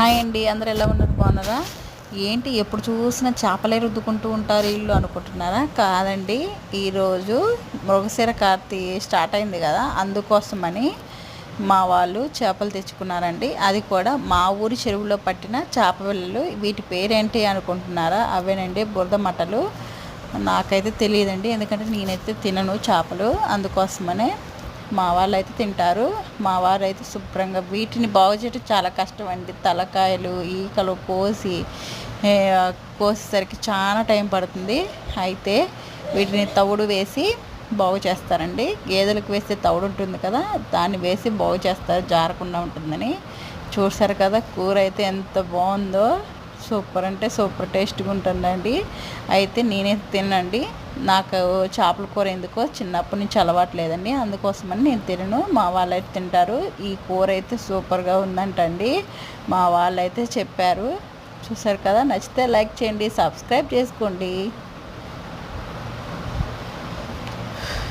Hi అండి అందరు ఎలా ఉన్నారు? బాగున్నారా? ఏంటి ఎప్పుడు చూసినా చేపలే రుద్దుకుంటూ ఉంటారు ఇల్లు అనుకుంటున్నారా? కాదండి ఈరోజు మృగశిర కార్తీ స్టార్ట్ అయింది కదా అందుకోసమని మా వాళ్ళు చేపలు తెచ్చుకున్నారండి. అది కూడా మా ఊరి చెరువులో పట్టిన చేప పిల్లలు వీటి పేరేంటి అనుకుంటున్నారా? అవేనండి బురద మటలు. నాకైతే తెలియదండి ఎందుకంటే నేనైతే తినను చేపలు అందుకోసమనే మా వాళ్ళు అయితే తింటారు. మా వారు అయితే శుభ్రంగా వీటిని బాగు చేయడం చాలా కష్టం అండి తలకాయలు ఈకలు కోసి కోసేసరికి చాలా టైం పడుతుంది. అయితే వీటిని తవుడు వేసి బాగు చేస్తారండి. గేదెలకు వేస్తే తవుడు ఉంటుంది కదా దాన్ని వేసి బాగు చేస్తారు. జారకుండా ఉంటుందని. చూసారు కదా కూర అయితే ఎంత బాగుందో. సూపర్ అంటే సూపర్ టేస్ట్గా ఉంటుందండి. అయితే నేనే తినండి. నాకు చేపల కూర ఎందుకో చిన్నప్పటి నుంచి అలవాటు లేదండి. అందుకోసమని నేను తినను. మా వాళ్ళైతే తింటారు. ఈ కూర అయితే సూపర్గా ఉందంటండి. మా వాళ్ళు అయితే చెప్పారు. చూసారు కదా? నచ్చితే లైక్ చేయండి సబ్స్క్రైబ్ చేసుకోండి.